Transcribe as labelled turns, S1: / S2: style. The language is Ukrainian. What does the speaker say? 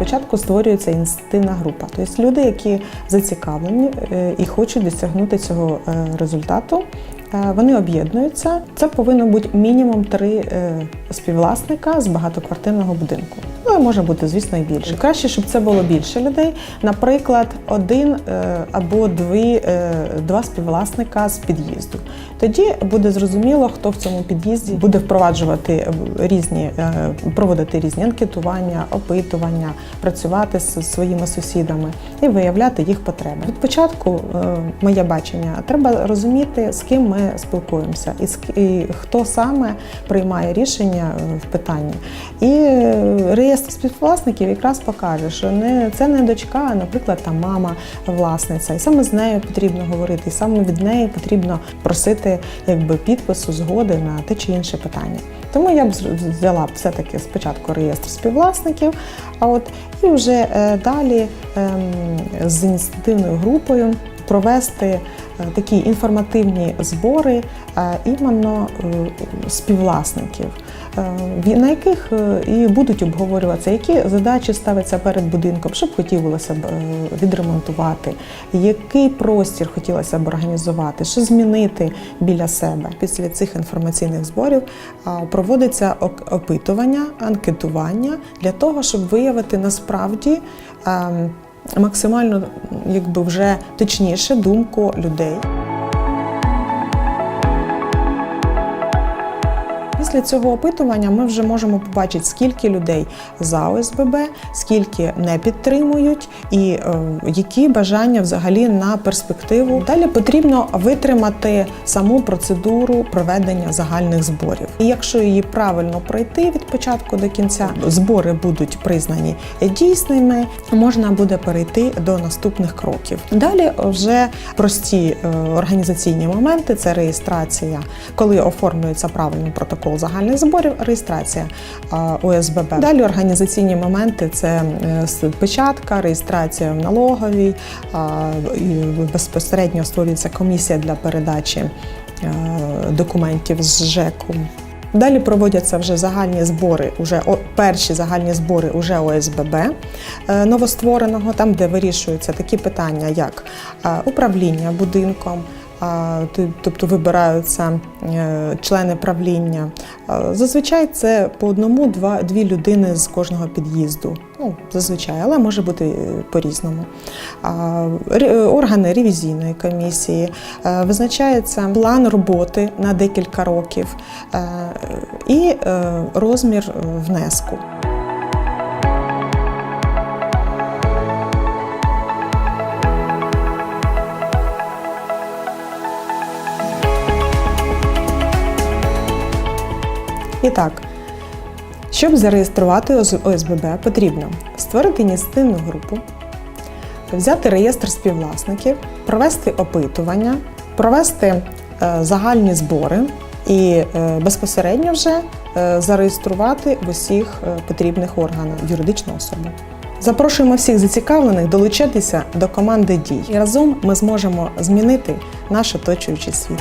S1: Спочатку створюється ініціативна група, тобто люди, які зацікавлені е, і хочуть досягнути цього е, результату. е, Вони об'єднуються. Це повинно бути мінімум три співвласника з багатоквартирного будинку. Ну і може бути, звісно, і більше. Краще, щоб це було більше людей. Наприклад, один е, або дві, е, два співвласника з під'їзду. Тоді буде зрозуміло, хто в цьому під'їзді буде впроваджувати е, різні, проводити різні анкетування, опитування, працювати з своїми сусідами і виявляти їх потреби. Від початку моє бачення треба розуміти, з ким ми спілкуємося, і хто саме приймає рішення е, в питанні. І е, реєстр співвласників якраз покаже, що не це не дочка, а, наприклад, там мама власниця, і саме з нею потрібно говорити, і саме від неї потрібно просити якби підпису згоди на те чи інше питання. Тому я б взяла все-таки спочатку реєстр співвласників, а от і вже е, далі ем, з ініціативною групою провести е, такі інформативні збори е, іменно е, співвласників, е, на яких е, і будуть обговорюватися, які задачі ставляться перед будинком, що б хотілося б е, відремонтувати, який простір хотілося б організувати, що змінити біля себе. Після цих інформаційних зборів проводиться опитування, анкетування для того, щоб виявити насправді. Максимально якби вже точніше думку людей. Після цього опитування ми вже можемо побачити, скільки людей за ОСББ, скільки не підтримують, і е, які бажання взагалі на перспективу. Далі потрібно витримати саму процедуру проведення загальних зборів. І якщо її правильно пройти від початку до кінця, збори будуть признані дійсними, можна буде перейти до наступних кроків. Далі вже прості е, організаційні моменти це реєстрація, коли оформлюється правильний протокол загальних зборів, реєстрація е, ОСББ. Далі організаційні моменти це е, печатка, реєстрація в налоговій, е, безпосередньо створюється комісія для передачі документів з ЖЕКу. Далі проводяться вже загальні збори, уже перші загальні збори уже ОСББ новоствореного, там де вирішуються такі питання, як управління будинком. Тобто вибираються е, члени правління. Е, Зазвичай це по одному, два, дві людини з кожного під'їзду. Ну, зазвичай, але може бути е, по-різному. Органи ревізійної комісії визначається план роботи на декілька років і розмір внеску. І так, щоб зареєструвати ОС- ОСББ, потрібно створити ініціативну групу, взяти реєстр співвласників, провести опитування, провести е, загальні збори і е, безпосередньо вже е, зареєструвати в усіх потрібних органах юридичну особу. Запрошуємо всіх зацікавлених долучитися до команди дій. І разом ми зможемо змінити наш оточуючий світ.